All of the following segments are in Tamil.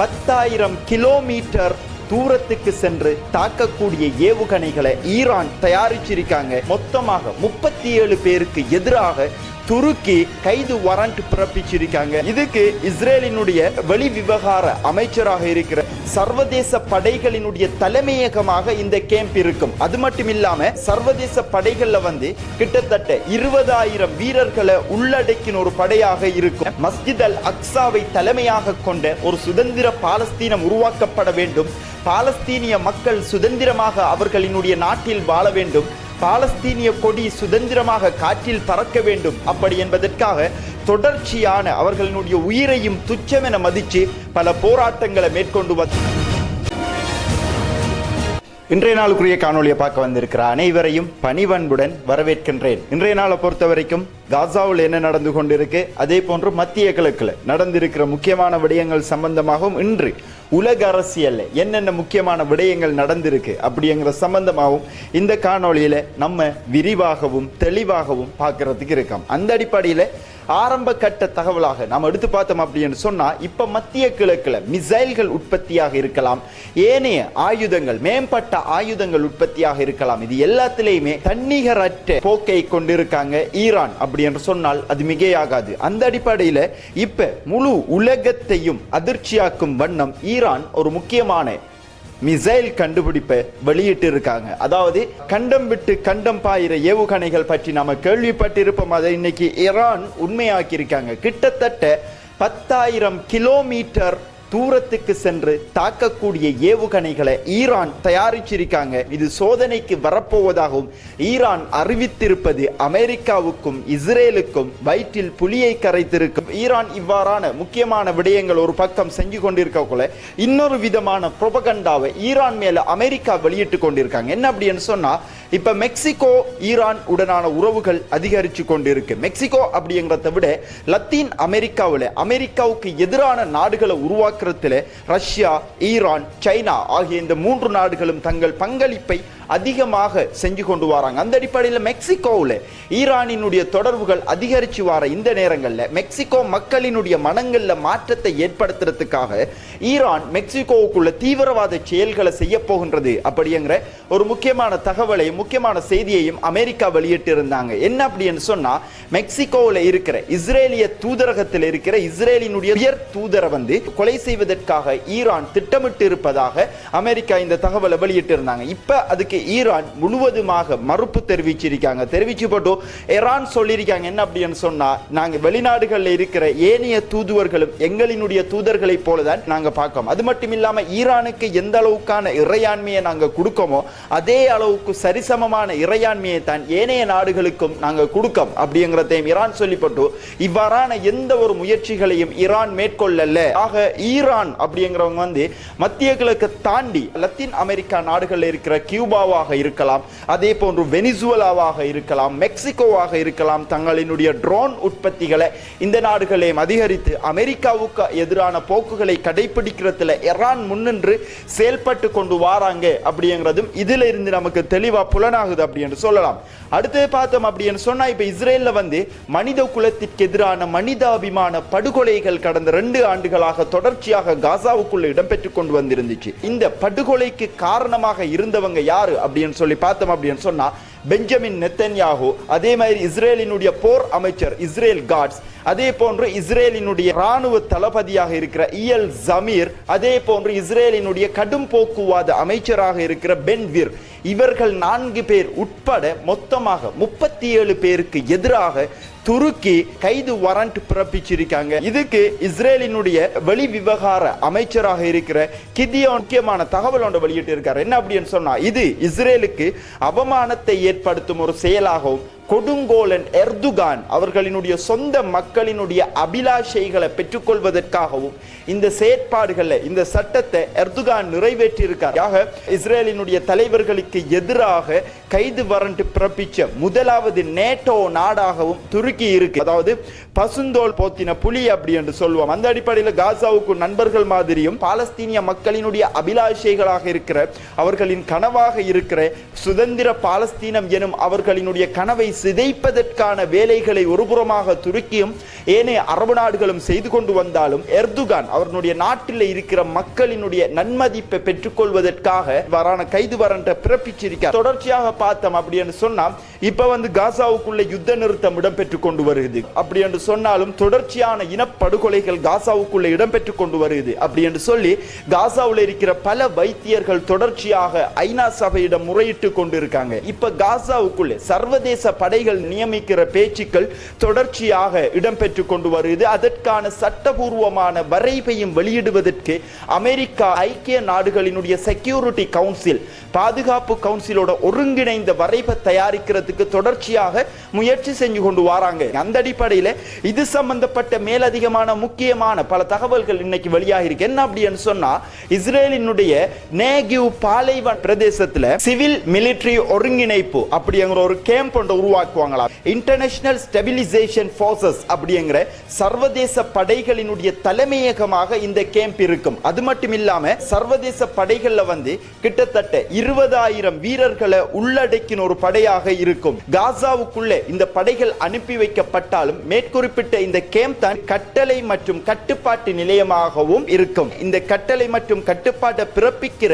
பத்தாயிரம் கிலோமீட்டர் தூரத்துக்கு சென்று தாக்கக்கூடிய ஏவுகணைகளை ஈரான் தயாரிச்சிருக்காங்க. மொத்தமாக முப்பத்தி ஏழு பேருக்கு எதிராக துருக்கி கைது வாரண்ட் பிறப்பிச்சிருக்காங்க. இதுக்கு இஸ்ரேலினுடைய வெளி விவகார அமைச்சராக இருக்கிற சர்வதேச படைகளினுடைய தலைமையகமாக இந்த கேம்ப் இருக்கும். அது மட்டும் இல்லாம சர்வதேச படைகள்ல வந்து கிட்டத்தட்ட இருபதாயிரம் வீரர்களை உள்ளடக்கின ஒரு படையாக இருக்கும். மஸ்ஜித் அல் அக்ஸாவை தலைமையாக கொண்ட ஒரு சுதந்திர பாலஸ்தீனம் உருவாக்கப்பட வேண்டும். பாலஸ்தீனிய மக்கள் சுதந்திரமாக அவர்களினுடைய நாட்டில் வாழ வேண்டும். பாலஸ்தீனிய கொடி சுதந்திரமாக காற்றில் பறக்க வேண்டும். அப்படி என்பதற்காக தொடர்ச்சியான அவர்களினுடைய உயிரையும் துச்சமென மதித்து பல போராட்டங்களை மேற்கொண்டு வந்து இன்றைய நாளுக்குரிய காணொலியை பார்க்க வந்திருக்கிற அனைவரையும் பணிவன்புடன் வரவேற்கின்றேன். இன்றைய நாளை பொறுத்த வரைக்கும் காசாவில் என்ன நடந்து கொண்டிருக்கு அதே போன்று மத்திய கிழக்குல நடந்திருக்கிற முக்கியமான விடயங்கள் சம்பந்தமாகவும் இன்று உலக அரசியல்ல என்னென்ன முக்கியமான விடயங்கள் நடந்திருக்கு அப்படிங்கிற சம்பந்தமாகவும் இந்த காணொளியில் நம்ம விரிவாகவும் தெளிவாகவும் பார்க்கறதுக்கு இருக்கோம். அந்த அடிப்படையில் ஆரம்ப கட்ட தகவலாக நாம் எடுத்து பார்த்தோம் அப்படின்னு சொன்னா இப்ப மத்திய கிழக்குல மிசைல்கள் உற்பத்தியாக இருக்கலாம் ஏனைய ஆயுதங்கள் மேம்பட்ட ஆயுதங்கள் உற்பத்தியாக இருக்கலாம். இது எல்லாத்திலையுமே தன்னிகரற்ற போக்கை கொண்டிருக்காங்க ஈரான் அப்படி என்று சொன்னால் அது மிகையாகாது. அந்த அடிப்படையில இப்ப முழு உலகத்தையும் அதிர்ச்சியாக்கும் வண்ணம் ஈரான் ஒரு முக்கியமான மிசைல் கண்டுபிடிப்பை வெளியிட்டு இருக்காங்க அதாவது கண்டம் விட்டு கண்டம் பாயிற ஏவுகணைகள் பற்றி நாம கேள்விப்பட்டிருப்போம். அதை இன்னைக்கு ஈரான் உண்மையாக்கி இருக்காங்க கிட்டத்தட்ட பத்தாயிரம் கிலோமீட்டர் தூரத்துக்கு சென்று தாக்கக்கூடிய ஏவுகணைகளை ஈரான் தயாரிச்சிருக்காங்க. இது சோதனைக்கு வரப்போவதாகவும் ஈரான் அறிவித்திருப்பது அமெரிக்காவுக்கும் இஸ்ரேலுக்கும் வயிற்றில் புலியை கரைத்திருக்கும். ஈரான் இவ்வாறான முக்கியமான விடயங்கள் ஒரு பக்கம் செஞ்சு கொண்டிருக்கக்குள்ள இன்னொரு விதமான புரபகண்டாவை ஈரான் மேல அமெரிக்கா வெளியிட்டு கொண்டிருக்காங்க. என்ன அப்படின்னு சொன்னா இப்ப மெக்சிகோ ஈரான் உடனான உறவுகள் அதிகரிச்சு கொண்டிருக்கு. மெக்சிகோ அப்படிங்கிறத விட லத்தீன் அமெரிக்காவில் அமெரிக்காவுக்கு எதிரான நாடுகளை உருவாக்குறதுல ரஷ்யா ஈரான் சைனா ஆகிய இந்த மூன்று நாடுகளும் தங்கள் பங்களிப்பை அதிகமாக செஞ்சு கொண்டு வராங்க. அந்த அடிப்படையில் மெக்சிகோவில் ஈரானினுடைய தொடர்புகள் அதிகரித்து வர இந்த நேரங்களில் மெக்சிகோ மக்களினுடைய மனங்களில் மாற்றத்தை ஏற்படுத்துறதுக்காக ஈரான் மெக்சிகோவுக்குள்ள தீவிரவாத செயல்களை செய்ய போகின்றது அப்படிங்கிற ஒரு முக்கியமான தகவலையும் முக்கியமான செய்தியையும் அமெரிக்கா வெளியிட்டு இருந்தாங்க என்ன அப்படின்னு சொன்னா மெக்சிகோவில் இருக்கிற இஸ்ரேலிய தூதரகத்தில் இருக்கிற இஸ்ரேலினுடைய உயர் தூதரை வந்து கொலை செய்வதற்காக ஈரான் திட்டமிட்டு இருப்பதாக அமெரிக்கா இந்த தகவலை வெளியிட்டு இருந்தாங்க அதுக்கு ஈரான் முழுவதுமாக மறுப்பு தெரிவிச்சிருக்காங்க. தெரிவிச்சு போட்டு ஈரான் சொல்லியிருக்காங்க. என்ன அப்படின்னு சொன்னா நாங்க வெளிநாடுகளில் இருக்கிற ஏனைய தூதுவர்களும் எங்களினுடைய தூதர்களை போலதான் நாங்க பார்க்கோம். அது மட்டும் இல்லாம ஈரானுக்கு எந்த அளவுக்கான இறையாண்மையை நாங்க கொடுக்கோமோ அதே அளவுக்கு சரிசமமான இறையாண்மையை தான் ஏனைய நாடுகளுக்கும் நாங்க கொடுக்கோம் அப்படிங்கிறதையும் ஈரான் சொல்லிப்பட்டு இவ்வாறான எந்த ஒரு முயற்சிகளையும் ஈரான் மேற்கொள்ளல. ஆக ஈரான் அப்படிங்கிறவங்க வந்து மத்திய கிழக்கு தாண்டி லத்தீன் அமெரிக்கா நாடுகளில் இருக்கிற கியூபாவை கியூபாவாக இருக்கலாம் அதே போன்று வெனிசுவலாவாக இருக்கலாம் மெக்சிகோவாக இருக்கலாம் தங்களினுடைய ட்ரோன் உற்பத்திகளை இந்த நாடுகளையும் அதிகரித்து அமெரிக்காவுக்கு எதிரான போக்குகளை கடைபிடிக்கிறதுல ஈரான் முன்னின்று செயல்பட்டு கொண்டு வாராங்க அப்படிங்கிறதும் இதுல இருந்து நமக்கு தெளிவா புலனாகுது அப்படி என்று சொல்லலாம். அடுத்து பார்த்தோம் அப்படின்னு சொன்னா இப்ப இஸ்ரேல்ல வந்து மனித குலத்திற்கு எதிரான மனிதாபிமான படுகொலைகள் கடந்த ரெண்டு ஆண்டுகளாக தொடர்ச்சியாக காசாவுக்குள்ள இடம்பெற்று கொண்டு வந்திருந்துச்சு. இந்த படுகொலைக்கு காரணமாக இருந்தவங்க யார்? அப்படின்னு சொல்லி பார்த்தோம் அப்படின்னு சொன்னா பெஞ்சமின் நெத்தன்யாகு அதே மாதிரி இஸ்ரேலினுடைய போர் அமைச்சர் இஸ்ரேல் காட்ஸ். அதே போன்று இஸ்ரேலினுடைய ராணுவ தளபதியாக இருக்கிற இயல் ஜமீர் அதே போன்று இஸ்ரேலினுடைய கடும் போக்குவாத அமைச்சராக இருக்கிற பென்வீர் இவர்கள் நான்கு பேர் உட்பட மொத்தமாக முப்பத்தி ஏழு பேருக்கு எதிராக துருக்கி கைது வாரண்ட் பிறப்பிச்சிருக்காங்க. இதுக்கு இஸ்ரேலினுடைய வெளி விவகார அமைச்சராக இருக்கிற கிதியோ முக்கியமான தகவல் ஒன்று வெளியிட்டு இருக்காரு என்ன அப்படின்னு சொன்னா இது இஸ்ரேலுக்கு அவமானத்தை ஏற்படுத்தும் ஒரு செயலாகவும் கொடுங்கோலன் எர்துகான் அவர்களினுடைய சொந்த மக்களினுடைய அபிலாஷைகளை பெற்றுக்கொள்வதற்காகவும் இந்த செயற்பாடுகளில் இந்த சட்டத்தை எர்துகான் நிறைவேற்றியிருக்கார். ஆக இஸ்ரேலினுடைய தலைவர்களுக்கு எதிராக கைது வரண்டு பிறப்பிச்ச முதலாவது நேட்டோ நாடாகவும் துருக்கி இருக்கு. அதாவது பசுந்தோல் போத்தின புலி அப்படி என்று சொல்லுவோம் அந்த அடிப்படையில் காசாவுக்கு நண்பர்கள் மாதிரியும் பாலஸ்தீனிய மக்களினுடைய அபிலாஷைகளாக இருக்கிற அவர்களின் கனவாக இருக்கிற சுதந்திர பாலஸ்தீனம் எனும் அவர்களினுடைய கனவை சிதைப்பதற்கான வேலைகளை ஒருபுறமாக துருக்கியும் ஏனைய அரபு நாடுகளும் செய்து கொண்டு வந்தாலும் எர்துகான் அவருடைய நாட்டில் இருக்கிற மக்களினுடைய நன்மதிப்பை பெற்றுக்கொள்வதற்காக வரான கைது வரன்ற பிறப்பிச்சிருக்கார். தொடர்ச்சியாக பார்த்தோம் அப்படின்னு சொன்னால் இப்ப வந்து காசாவுக்குள்ள யுத்த நிறுத்தம் இடம்பெற்றுக் கொண்டு வருகிறது. அப்படி என்று சொன்னாலும் தொடர்ச்சியான இனப்படுகொலைகள் காசாவுக்குள்ள இடம்பெற்றுக் கொண்டு வருகிறது. அப்படி என்று சொல்லி காசாவில் இருக்கிற பல வைத்தியர்கள் தொடர்ச்சியாக ஐநா சபையிடம் முறையிட்டு கொண்டிருக்காங்க. இப்ப காசாவுக்குள்ளே சர்வதேச படைகள் நியமிக்கிற பேச்சுக்கள் தொடர்ச்சியாக இடம்பெற்று கொண்டு வருகிறது. அதற்கான சட்டபூர்வமான வரைவையும் வெளியிடுவதற்கு அமெரிக்கா ஐக்கிய நாடுகளினுடைய செக்யூரிட்டி கவுன்சில் பாதுகாப்பு கவுன்சிலோட ஒருங்கிணைந்த வரைவை செய்யறதுக்கு தொடர்ச்சியாக முயற்சி செஞ்சு கொண்டு வராங்க. அந்த அடிப்படையில் இது சம்பந்தப்பட்ட மேலதிகமான முக்கியமான பல தகவல்கள் இன்னைக்கு வெளியாக இருக்கு என்ன அப்படின்னு சொன்னா இஸ்ரேலினுடைய நேகிவ் பாலைவன் பிரதேசத்துல சிவில் மிலிட்ரி ஒருங்கிணைப்பு அப்படிங்கிற ஒரு கேம்ப் ஒன்று உருவாக்குவாங்களா? இன்டர்நேஷனல் ஸ்டெபிலைசேஷன் ஃபோர்ஸஸ் அப்படிங்கிற சர்வதேச படைகளினுடைய தலைமையகமாக இந்த கேம்ப் இருக்கும். அது மட்டும் இல்லாம சர்வதேச படைகள்ல வந்து கிட்டத்தட்ட இருபதாயிரம் வீரர்களை உள்ளடக்கின ஒரு படையாக இருக்கும் இருக்கும். காசாவுக்குள்ளே இந்த படைகள் அனுப்பி வைக்கப்பட்டாலும் மேற்குறிப்பிட்ட இந்த கேம்ப் தான் கட்டளை மற்றும் கட்டுப்பாட்டு நிலையமாகவும் இருக்கும். இந்த கட்டளை மற்றும் கட்டுப்பாட்டை பிறப்பிக்கிற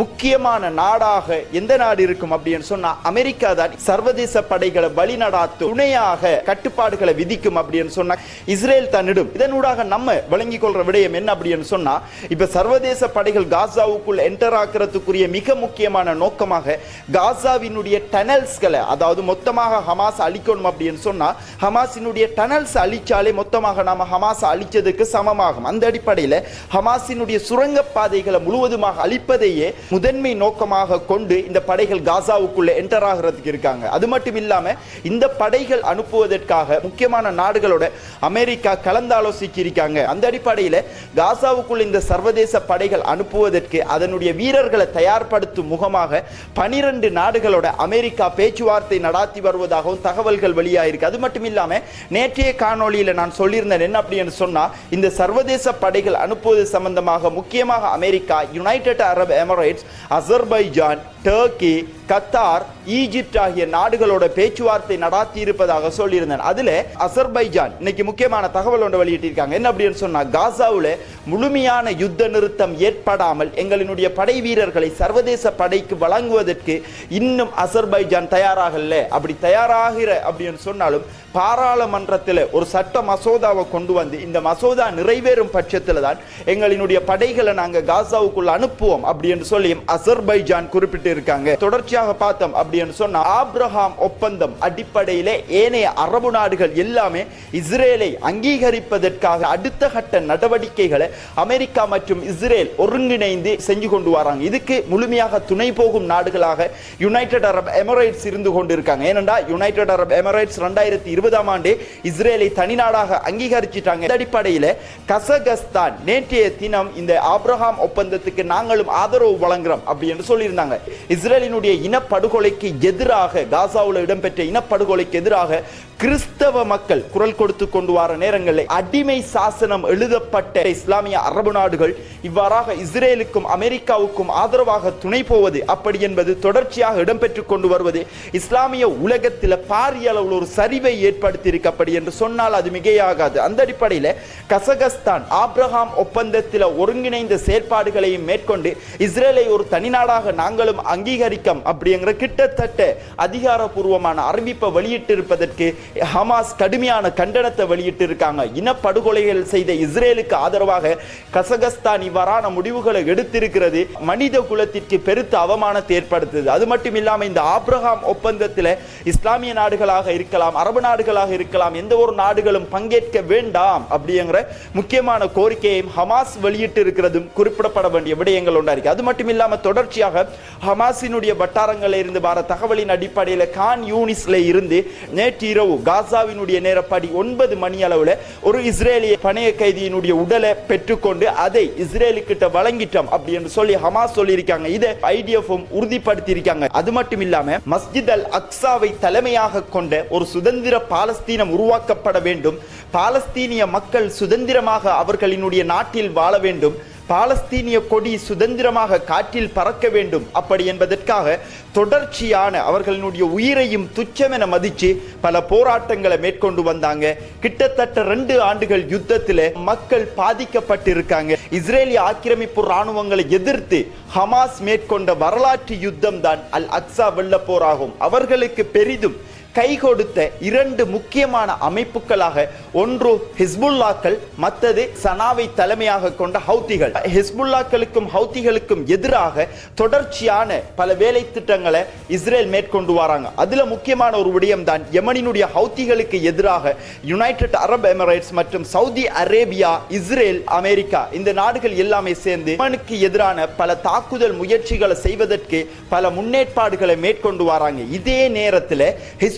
முக்கியமான நாடாக எந்த நாடு இருக்கும் அப்படின்னு சொன்னா அமெரிக்கா தான் சர்வதேச படைகளை வழிநடாத்து துணையாக கட்டுப்பாடுகளை விதிக்கும் அப்படின்னு சொன்னா இஸ்ரேல் தன்னிடும் இதனூடாக நம்ம விளங்கிக் கொள்ற விடயம் என்ன அப்படின்னு சொன்னா இப்ப சர்வதேச படைகள் காசாவுக்குள் என்டர் ஆக்கிறதுக்குரிய மிக முக்கியமான நோக்கமாக காசாவினுடைய டனல்ஸ்களை அதாவது மொத்தமாக ஹமாஸ் அழிக்கணும் அப்படின்னு சொன்னால் ஹமாஸினுடைய டனல்ஸ் அழிச்சாலே மொத்தமாக நாம் ஹமாஸ் அழிச்சதுக்கு சமமாகும். அந்த அடிப்படையில் ஹமாஸினுடைய சுரங்க பாதைகளை முழுவதுமாக அழிப்பதையே முதன்மை நோக்கமாக கொண்டு இந்த படைகள் காசாவுக்குள்ளே என்டர் ஆகிறதுக்கு இருக்காங்க. அது மட்டும் இல்லாமல் இந்த படைகள் அனுப்புவதற்காக முக்கியமான நாடுகளோட அமெரிக்கா கலந்தாலோசிச்சு இருக்காங்க அந்த அடிப்படையில் காசாவுக்குள் இந்த சர்வதேச படைகள் அனுப்புவதற்கு அதனுடைய வீரர்களை தயார்படுத்தும் முகமாக பனிரெண்டு நாடுகளோட அமெரிக்கா பேச்சுவார்த்தை நடாத்தி வருவதாகவும் தகவல்கள் வெளியாயிருக்கு. அது மட்டும் இல்லாமல் நேற்றைய காணொளியில நான் சொல்லியிருந்தேன் என்ன அப்படின்னு சொன்னா இந்த சர்வதேச படைகள் அனுப்புவது சம்பந்தமாக முக்கியமாக America United Arab Emirates Azerbaijan Turkey Qatar Egypt ஆகிய நாடுகளோட பேச்சுவார்த்தை நடாத்தி இருப்பதாக சொல்லியிருந்தேன் அதுல அசர்பைஜான் இன்னைக்கு முக்கியமான தகவல் ஒன்று வெளியிட்டிருக்காங்க. என்ன அப்படின்னு சொன்னா காசாவில் முழுமையான யுத்த நிறுத்தம் ஏற்படாமல் எங்களினுடைய படை வீரர்களை சர்வதேச படைக்கு வழங்குவதற்கு இன்னும் அசர்பைஜான் தயாராகல. அப்படி தயாராகிற அப்படின்னு சொன்னாலும் பாராளுமன்றத்தில் ஒரு சட்ட மசோதாவை கொண்டு வந்து இந்த மசோதா நிறைவேறும் பட்சத்தில் தான் எங்களினுடைய படைகளை நாங்கள் காசாவுக்குள்ள அனுப்புவோம் அப்படி என்று சொல்லி அசர்பைஜான் குறிப்பிட்டு இருக்காங்க தொடர்ச்சியாக பார்த்தோம் அப்படி என்று ஆப்ரஹாம் ஒப்பந்தம் அடிப்படையிலே ஏனைய அரபு நாடுகள் எல்லாமே இஸ்ரேலை அங்கீகரிப்பதற்காக அடுத்த கட்ட நடவடிக்கைகளை அமெரிக்கா மற்றும் இஸ்ரேல் ஒருங்கிணைந்து செஞ்சு கொண்டு வராங்க. இதுக்கு முழுமையாக துணை போகும் நாடுகளாக யுனைடெட் அரப் எமிரேட்ஸ் இருந்து கொண்டிருக்காங்க. ஏனென்றால் யுனைடெட் அரப் எமிரேட்ஸ் ரெண்டாயிரத்தி இருபதாம் ஆண்டு இஸ்ரேலை தனிநாடாக அங்கீகரிச்சிட்டாங்க. அடிப்படையில் கசகஸ்தான் நேற்றைய தினம் இந்த ஆப்ரஹாம் ஒப்பந்தத்துக்கு நாங்களும் ஆதரவு வழங்குறோம் அப்படி என்று சொல்லியிருந்தாங்க. இஸ்ரேலினுடைய இனப்படுகொலைக்கு எதிராக காசாவில் இடம்பெற்ற இனப்படுகொலைக்கு எதிராக கிறிஸ்தவ மக்கள் குரல் கொடுத்து கொண்டு வர நேரங்களில் அடிமை சாசனம் எழுதப்பட்ட இஸ்லாமிய அரபு நாடுகள் இவ்வாறாக இஸ்ரேலுக்கும் அமெரிக்காவுக்கும் ஆதரவாக துணை போவது அப்படி என்பது தொடர்ச்சியாக இடம்பெற்றுக் கொண்டு வருவது இஸ்லாமிய உலகத்தில் பாரிய அளவில் ஒரு சரிவை ஏற்படுத்தி ஏற்படுத்தியிருக்கப்படி என்று சொன்னால் அது மிகையாகாது. அந்த அடிப்படையில் கசகஸ்தான் ஆப்ரஹாம் ஒப்பந்தத்தில் ஒருங்கிணைந்த செயற்பாடுகளையும் மேற்கொண்டு இஸ்ரேலை ஒரு தனிநாடாக நாங்களும் அங்கீகரிக்கம் அப்படிங்கிற கிட்டத்தட்ட அதிகாரபூர்வமான அறிவிப்பை வெளியிட்டிருப்பதற்கு ஹமாஸ் கடுமையான கண்டனத்தை வெளியிட்டு இருக்காங்க இனப்படுகொலைகள் செய்த இஸ்ரேலுக்கு ஆதரவாக கசகஸ்தான் இவ்வாறான முடிவுகளை எடுத்திருக்கிறது. மனித குலத்திற்கு பெருத்த அவமானத்தை ஏற்படுத்துது. அது மட்டும் இல்லாமல் இந்த ஆப்ரஹாம் ஒப்பந்தத்தில் இஸ்லாமிய நாடுகளாக இருக்கலாம் அரபு நாடுகள் நாடுகளாக இருக்கலாம் எந்த ஒரு நாடுகளும் பங்கேற்க வேண்டாம் அப்படிங்கிற முக்கியமான கோரிக்கையையும் ஹமாஸ் வெளியிட்டு இருக்கிறதும் குறிப்பிடப்பட வேண்டிய விடயங்கள் ஒன்றா இருக்கு. அது மட்டும் இல்லாம தொடர்ச்சியாக ஹமாஸினுடைய வட்டாரங்களில் இருந்து வர தகவலின் அடிப்படையில் கான் யூனிஸ்ல இருந்து நேற்று இரவு காசாவினுடைய நேரப்படி ஒன்பது மணி அளவில் ஒரு இஸ்ரேலிய பணைய கைதியினுடைய உடலை பெற்றுக்கொண்டு அதை இஸ்ரேலுக்கிட்ட வழங்கிட்டோம் அப்படி என்று சொல்லி ஹமாஸ் சொல்லியிருக்காங்க. இதை ஐடிஎஃப்பும் உறுதிப்படுத்தி இருக்காங்க அது மட்டும் இல்லாம மஸ்ஜித் அல் அக்ஸாவை தலைமையாக கொண்ட ஒரு சுதந்திர பாலஸ்தீனம் உருவாக்கப்பட வேண்டும். பாலஸ்தீனிய மக்கள் சுதந்திரமாக அவர்களினுடைய நாட்டில் வாழ வேண்டும். பாலஸ்தீனிய கொடி சுதந்திரமாக காற்றில் பறக்க வேண்டும். அப்படி என்பதற்காக தொடர்ச்சியான அவர்களினுடைய உயிரையும் துச்சமென மதித்து பல போராட்டங்களை மேற்கொண்டு வந்தாங்க. கிட்டத்தட்ட ரெண்டு ஆண்டுகள் யுத்தத்தில் மக்கள் பாதிக்கப்பட்டிருக்காங்க. இஸ்ரேலிய ஆக்கிரமிப்பு ராணுவங்களை எதிர்த்து ஹமாஸ் மேற்கொண்ட வரலாற்று யுத்தம் தான் அல் அக்ஸா வெள்ளப்போராகும். அவர்களுக்கு பெரிதும் கை கொடுத்த இரண்டு முக்கியமான அமைப்புகளாக ஒன்று ஹிஸ்புல்லாக்கள் மற்றது சனாவை தலைமையாக கொண்ட ஹவுத்திகள். ஹிஸ்புல்லாக்களுக்கும் ஹவுத்திகளுக்கும் எதிராக தொடர்ச்சியான பல வேலை திட்டங்களை இஸ்ரேல் மேற்கொண்டு வராங்க. அதுல முக்கியமான ஒரு விடயம் தான் யமனினுடைய ஹவுத்திகளுக்கு எதிராக யுனைடெட் அரப் எமிரேட்ஸ் மற்றும் சவுதி அரேபியா இஸ்ரேல் அமெரிக்கா இந்த நாடுகள் எல்லாமே சேர்ந்து யமனுக்கு எதிரான பல தாக்குதல் முயற்சிகளை செய்வதற்கு பல முன்னேற்பாடுகளை மேற்கொண்டு வராங்க. இதே நேரத்தில்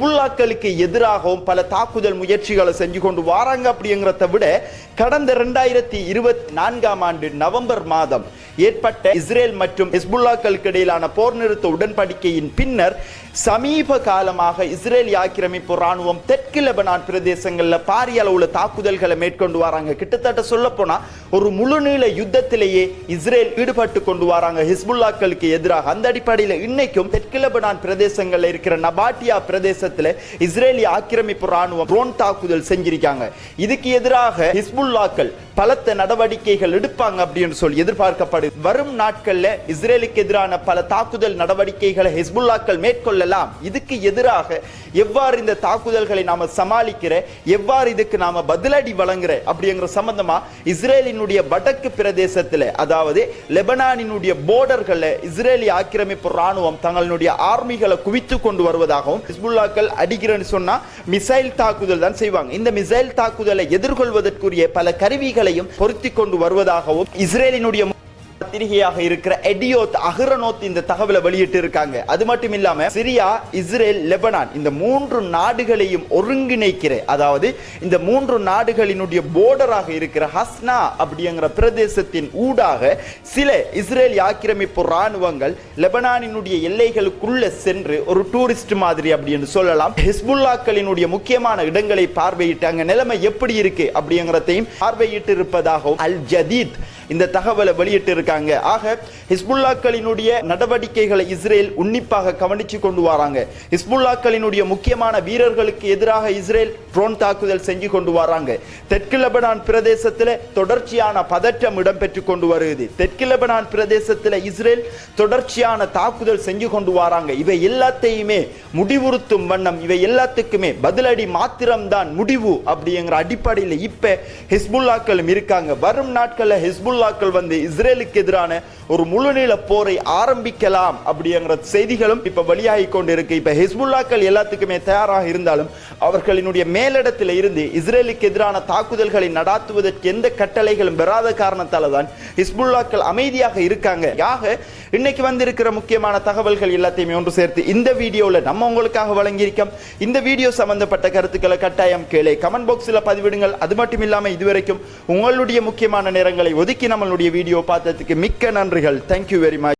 ஹிஸ்புல்லாக்களுக்கு எதிராகவும் பல தாக்குதல் முயற்சிகளை செஞ்சு கொண்டு வராங்க அப்படிங்கிறத விட கடந்த ரெண்டாயிரத்தி இருபத்தி நான்காம் ஆண்டு நவம்பர் மாதம் ஏற்பட்ட இஸ்ரேல் மற்றும் ஹிஸ்புல்லாக்களுக்கு இடையிலான போர் நிறுத்த உடன்படிக்கையின் பின்னர் சமீப காலமாக இஸ்ரேல் ஆக்கிரமிப்பு ராணுவம் தெற்கு லெபனான் பிரதேசங்கள்ல பாரிய அளவுல தாக்குதல்களை மேற்கொண்டு வராங்க. கிட்டத்தட்ட சொல்ல போனா ஒரு முழுநீள யுத்தத்திலேயே இஸ்ரேல் ஈடுபட்டு கொண்டு வராங்க. ஹிஸ்புல்லாக்களுக்கு எதிராக. அந்த அடிப்படையில் இன்னைக்கும் தெற்கு லெபனான் பிரதேசங்களில் இருக்கிற நபாட்டியா நேரத்தில் இஸ்ரேலிய ஆக்கிரமிப்பு ராணுவம் ட்ரோன் தாக்குதல் செஞ்சிருக்காங்க. இதுக்கு எதிராக ஹிஸ்புல்லாக்கள் பலத்த நடவடிக்கைகள் எடுப்பாங்க அப்படின்னு சொல்லி எதிர்பார்க்கப்படுது. வரும் நாட்கள்ல இஸ்ரேலுக்கு எதிரான பல தாக்குதல் நடவடிக்கைகளை ஹிஸ்புல்லாக்கள் மேற்கொள்ளலாம். இதுக்கு எதிராக எவ்வாறு இந்த தாக்குதல்களை நாம சமாளிக்கிற எவ்வாறு இதுக்கு நாம பதிலடி வழங்குற அப்படிங்கிற சம்பந்தமா இஸ்ரேலினுடைய வடக்கு பிரதேசத்துல அதாவது லெபனானினுடைய போர்டர்கள்ல இஸ்ரேலி ஆக்கிரமிப்பு ராணுவம் தங்களுடைய ஆர்மிகளை குவித்து கொண்டு வருவதாகவும் ஹிஸ்புல்லா ஹிஸ்புல்லாக்கள் அடிக்கிறேன்னு சொன்னா மிசைல் தாக்குதல் தான் செய்வாங்க. இந்த மிசைல் தாக்குதலை எதிர்கொள்வதற்குரிய பல கருவிகளையும் பொருத்தி கொண்டு வருவதாகவும் இஸ்ரேலினுடைய பத்திரிகையாக இருக்கிற எடியோத் அகரனோத் இந்த தகவலை வெளியிட்டு இருக்காங்க அது மட்டும் இல்லாம சிரியா இஸ்ரேல் லெபனான் இந்த மூன்று நாடுகளையும் ஒருங்கிணைக்கிற அதாவது இந்த மூன்று நாடுகளினுடைய போர்டராக இருக்கிற ஹஸ்னா அப்படிங்கிற பிரதேசத்தின் ஊடாக சில இஸ்ரேல் ஆக்கிரமிப்பு ராணுவங்கள் லெபனானினுடைய எல்லைகளுக்குள்ள சென்று ஒரு டூரிஸ்ட் மாதிரி அப்படின்னு சொல்லலாம். ஹிஸ்புல்லாக்களினுடைய முக்கியமான இடங்களை பார்வையிட்டு அங்க நிலைமை எப்படி இருக்கு அப்படிங்கிறதையும் பார்வையிட்டு இருப்பதாகவும் அல் ஜதீத் இந்த தகவலை வெளியிட்டு இருக்காங்க ஆக ஹிஸ்புல்லாக்களினுடைய நடவடிக்கைகளை இஸ்ரேல் உன்னிப்பாக கவனிச்சு கொண்டு வராங்க. ஹிஸ்புல்லாக்களினுடைய முக்கியமான வீரர்களுக்கு எதிராக இஸ்ரேல் ட்ரோன் தாக்குதல் செஞ்சு கொண்டு வராங்க. தெற்கு லெபனான் பிரதேசத்தில் தொடர்ச்சியான பதற்றம் இடம்பெற்று கொண்டு வருகிறது. தெற்கு லெபனான் பிரதேசத்தில் இஸ்ரேல் தொடர்ச்சியான தாக்குதல் செஞ்சு கொண்டு வராங்க. இவை எல்லாத்தையுமே முடிவுறுத்தும் வண்ணம் இவை எல்லாத்துக்குமே பதிலடி மாத்திரம்தான் முடிவு அப்படிங்கிற அடிப்படையில் இப்போ ஹிஸ்புல்லாக்களும் இருக்காங்க. வரும் நாட்களில் ஹிஸ்புல்லாக்கள் வந்து இஸ்ரேலுக்கு எதிரான ஒரு முழுநீள போரை ஆரம்பிக்கலாம் அப்படிங்கிற செய்திகளும் இப்ப வெளியாகி கொண்டு இருக்கு இப்ப ஹிஸ்புல்லாக்கள் எல்லாத்துக்குமே தயாராக இருந்தாலும் அவர்களினுடைய மேலிடத்தில் இருந்து இஸ்ரேலுக்கு எதிரான தாக்குதல்களை நடாத்துவதற்கு எந்த கட்டளைகளும் பெறாத காரணத்தால தான் ஹிஸ்புல்லாக்கள் அமைதியாக இருக்காங்க. யாக இன்னைக்கு வந்திருக்கிற முக்கியமான தகவல்கள் எல்லாத்தையுமே ஒன்று சேர்த்து இந்த வீடியோவில் நம்ம உங்களுக்காக வழங்கியிருக்கோம். இந்த வீடியோ சம்பந்தப்பட்ட கருத்துக்களை கட்டாயம் கீழே கமெண்ட் பாக்ஸில் பதிவிடுங்கள். அது மட்டும் இல்லாமல் இதுவரைக்கும் உங்களுடைய முக்கியமான நேரங்களை ஒதுக்கி நம்மளுடைய வீடியோ பார்த்ததுக்கு மிக்க நன்றிகள். Thank you very much